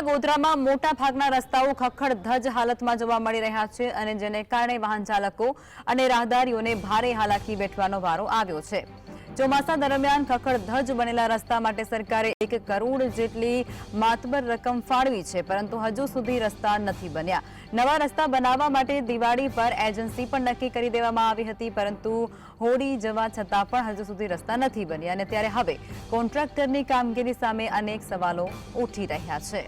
વડોદરા ગોધરામાં મોટા ભાગના રસ્તાઓ ખખડધજ હાલતમાં જોવા મળી રહ્યા છે અને જેને કારણે વાહન ચાલકો અને રાહદારીઓને ભારે હાલાકી વેઠવાનો વારો આવ્યો છે. ચોમાસા દરમિયાન ખખડધજ બનેલા રસ્તા માટે સરકારે એક કરોડ જેટલી માતબર રકમ ફાળવી છે, પરંતુ હજુ સુધી રસ્તા નથી બન્યા. નવા રસ્તા બનાવવા માટે દિવાળી પર એજન્સી પણ નક્કી કરી દેવામાં આવી હતી, પરંતુ હોડી જવા છતાં પણ હજુ સુધી રસ્તા નથી બન્યા અને ત્યારે હવે કોન્ટ્રાક્ટરની કામગીરી સામે અનેક સવાલો ઉઠી રહ્યા છે.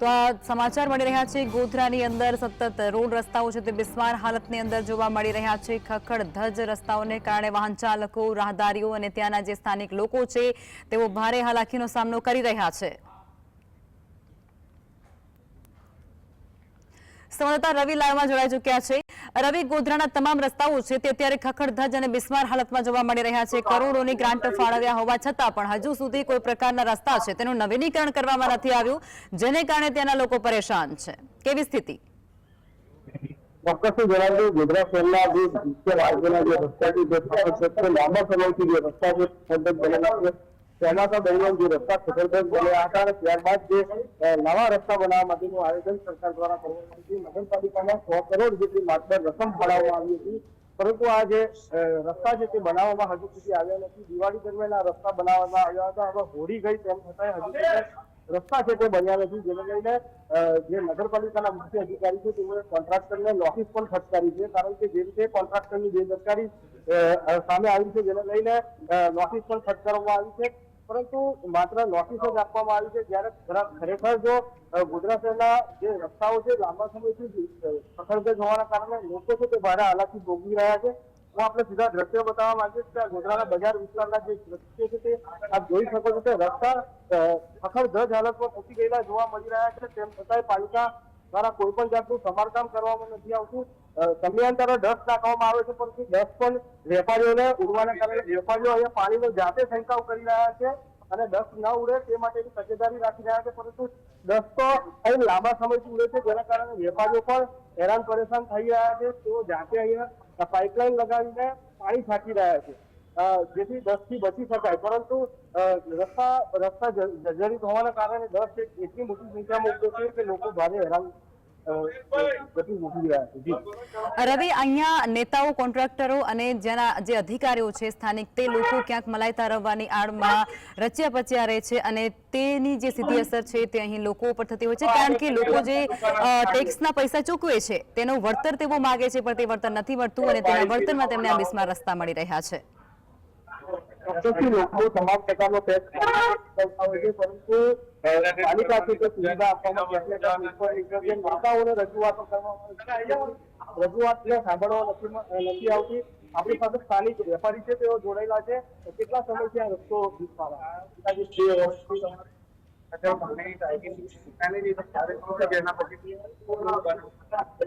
તો આ સમાચાર મળી રહ્યા છે. ગોધરાની અંદર સતત રોડ રસ્તાઓ છે તે બિસ્માર હાલતની અંદર જોવા મળી રહ્યા છે. ખખડધજ રસ્તાઓને કારણે વાહન ચાલકો, રાહદારીઓ અને ત્યાંના જે સ્થાનિક લોકો છે, તેઓ ભારે હાલાકીનો સામનો કરી રહ્યા છે. સંવાદદાતા રવિ લાઈવમાં જોડાઈ ચૂક્યા છે. રવિ ગોધરાના તમામ રસ્તાઓ છે તે અત્યારે ખખડધજ અને બિસ્માર હાલતમાં જોવા મળી રહ્યા છે. કરોડોની ગ્રાન્ટ ફાળવ્યા હોવા છતાં પણ હજુ સુધી કોઈ પ્રકારના રસ્તા છે તેનું નવીનીકરણ કરવામાં નથી આવ્યું, જેને કારણે ત્યાંના લોકો પરેશાન છે. કેવી સ્થિતિ? ચોક્કસ જણાવ્યું ગોધરા શહેરના જે મુખ્ય રાજ્યના જે રસ્તા છે લાંબા સમયથી જે રસ્તા છે. ચોમાસા દરમિયાન જે રસ્તા સતત બન્યા હતા અને ત્યારબાદ જે નવા રસ્તા બનાવવા માટેનું આયોજન સરકાર દ્વારા કરવામાં આવ્યું હતું. નગરપાલિકામાં સો કરોડ જેટલી માત્ર રકમ ફાળવવામાં આવી હતી. પરંતુ આ જે રસ્તા છે તે બનાવવામાં હજુ સુધી આવ્યા નથી. દિવાળી દરમિયાન આ રસ્તા બનાવવામાં આવ્યા હતા. હવે હોળી ગઈ તેમ છતાંય હજુ સુધી રસ્તા છે તે બન્યા નથી જેને લઈને જે નગરપાલિકાના મુખ્ય અધિકારી છે તેઓએ કોન્ટ્રાક્ટરને નોટિસ પણ ફટકારી છે. કારણ કે જે રીતે કોન્ટ્રાક્ટરની બેદરકારી સામે આવી છે, જેને લઈને નોટિસ પણ ફટકારવામાં આવી છે. પરંતુ માત્ર નોટિસ જ આપવામાં આવી છે, જ્યારે ખરેખર જો ગુજરાત શહેરના જે રસ્તાઓ છે, લાંબા સમયથી સફળતા હોવાના કારણે લોકો છે તે ભારે હાલાકી ભોગવી રહ્યા છે. હું આપણે સીધા દ્રશ્યો બતાવવા માંગુ છીએ કે ગોધરાના બજાર વિસ્તારના જે દ્રશ્યો છે તે આપ જોઈ શકો છો કે રસ્તા અખડધજ હાલતમાં પહોંચી ગયેલા જોવા મળી રહ્યા છે. તેમ છતાંય પાલિકા દ્વારા કોઈ પણ જાતનું સમારકામ કરવામાં નથી આવતું. સમયાંતરે ડસ્ટ નાખવામાં આવે છે, પરંતુ ડસ્ટ પણ વેપારીઓને ઉડવાના કારણે વેપારીઓ અહીંયા પાણીનો જાતે છંટકાવ કરી રહ્યા છે અને ડસ્ટ ન ઉડે તે માટેની તકેદારી રાખી રહ્યા છે, પરંતુ ડસ્ટ તો અહીં લાંબા સમયથી ઉડે છે, જેના કારણે વેપારીઓ પણ હેરાન પરેશાન થઈ રહ્યા છે. તેઓ જાતે અહીંયા પાઇપલાઇન લગાવીને પાણી છાંટી રહ્યા છે. જેથી દસથી બચી શકાય. પરંતુ રસ્તા રસ્તા જર્જરિત હોવાના કારણે દસ એટલી મોટી સંખ્યામાં ઉડે છે કે લોકો ભારે હેરાન ગતિ રવિ, અહીંયા નેતાઓ, કોન્ટ્રાક્ટરો અને જેના જે અધિકારીઓ છે સ્થાનિક, તે લોકો ક્યાંક મલાઈ તારવવાની આડમાં રચ્યા પચ્યા રહે છે અને તેની જે સીધી અસર છે તે અહીં લોકો ઉપર થતી હોય છે. કારણ કે લોકો જે ટેક્સના પૈસા ચૂકવે છે, તેનું વળતર તેઓ માગે છે, પણ તે વળતર નથી મળતું અને તેના વળતરમાં તેમને આ બિસ્માર રસ્તા મળી રહ્યા છે. ચોક્કસથી લોકો તમામ પ્રકારનો ટેક્સ કરતા હોય છે પરંતુ પાલિકા છે સુવિધા આપવામાં ક્યાંક ને ક્યાંક નિષ્ફળ નીકળે છે નેતાઓને રજૂઆતો કરવામાં આવે સાંભળવા નથી નથી આવતી. આપણી પાસે સ્થાનિક વેપારી છે તેઓ જોડાયેલા છે. કેટલા સમયથી આ રસ્તો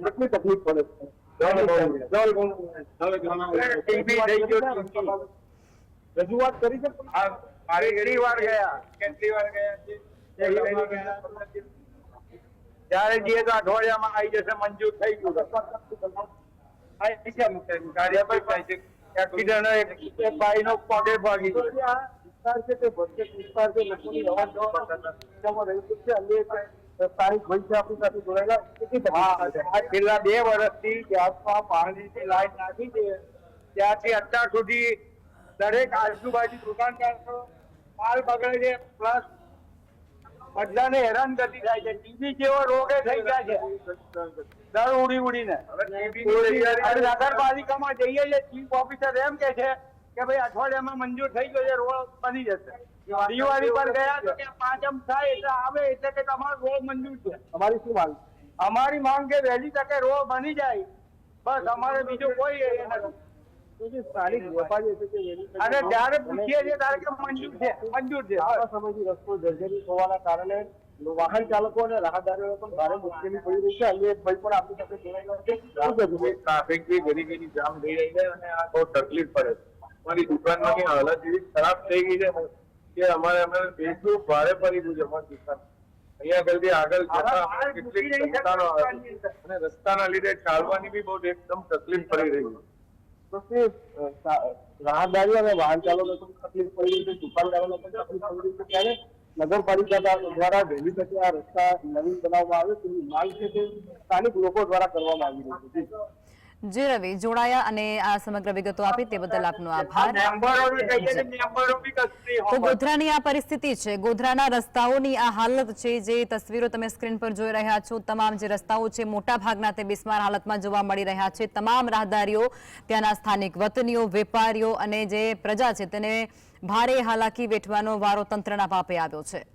કેટલી તકલીફ પડે છે. રજૂઆત કરી છે? પણ વાર ગયા? કેટલી વાર ગયા છે? ત્યારે જઈએ તો અઠવાડિયામાં આવી જશે મંજૂર થઈ ગયું આ છે મુકેશ. કાર્ય પર થાય છે. એક્સિડન્ટ એક એક ભાઈનો પગે ભાગી ગયો. વિસ્તાર છે તે ભરચક વિસ્તાર છે લોકોની અવર જવર સંખ્યામાં છે અને એક ભાઈ છે આપણી સાથે જોડાયેલા. કેટલી છેલ્લા બે વર્ષથી ગ્યાસમાં પાણીની લાઈન નાખી છે ત્યાંથી અત્યાર સુધી દરેક આજુબાજુ દુકાનદારો માલ બગડે છે પ્લસ બધાને હેરાન કરતી થાય છે. ટીબી જેવો રોગે થઈ ગયા છે. દર ઉડી ઉડીને. નગરપાલિકામાં જઈએ છીએ ચીફ ઓફિસર એમ કે છે કે ભાઈ અઠવાડિયામાં મંજૂર થઈ ગયો છે રોડ બની જશે. દિવાળી પર ગયા તો કે પાંચમ થાય એટલે આવે એટલે કે તમારો રોડ મંજૂર છે. અમારી શું માંગ? અમારી માંગ કે વહેલી તકે રોડ બની જાય. બસ અમારે બીજું કોઈ એ નથી. અને જ્યારે પૂછીએ છીએ ત્યારે કે મંજૂર છે મંજૂર છે. સમયથી રસ્તો જર્જરિત હોવાના કારણે વાહન ચાલકો અને રાહદારીઓ પણ ભારે મુશ્કેલી પડી રહી છે. અને એક ભાઈ પણ આપણી સાથે જોડાયેલા છે. શું કહેવું? ટ્રાફિક બી ઘણી ઘણી જામ થઈ રહી છે અને આ બહુ તકલીફ પડે છે. અમારી દુકાનની હાલત એવી ખરાબ થઈ ગઈ છે કે અમારે અમે બેસવું ભારે પડી ગયું છે અમારી દુકાન. અહીંયા આગળથી આગળ જતા કેટલીક. અને રસ્તાના લીધે ચાલવાની બી બહુ એકદમ તકલીફ પડી રહી છે. અ, અને વાહન ચાલકો તકલીફ પડી છે દુકાનદારોને તકલીફ પડી છે ત્યારે નગરપાલિકા દ્વારા વહેલી તકે આ રસ્તા નવીન બનાવવામાં આવે તેવી માંગ છે તે સ્થાનિક લોકો દ્વારા કરવામાં આવી રહી છે. જી. રવિ જોડાયા અને આ સમગ્ર વિગતો આપી તે બદલ આપનો આભાર. તો ગોધરાની આ પરિસ્થિતિ છે. ગોધરાના રસ્તાઓની આ હાલત છે જે તસવીરો તમે સ્ક્રીન પર જોઈ રહ્યા છો તમામ જે રસ્તાઓ છે મોટા ભાગના તે બિસ્માર હાલતમાં જોવા મળી રહ્યા છે. તમામ રાહદારીઓ ત્યાંના સ્થાનિક વતનીઓ વેપારીઓ અને જે પ્રજા છે તેને ભારે હાલાકી વેઠવાનો વારો તંત્રના પાપે આવ્યો છે.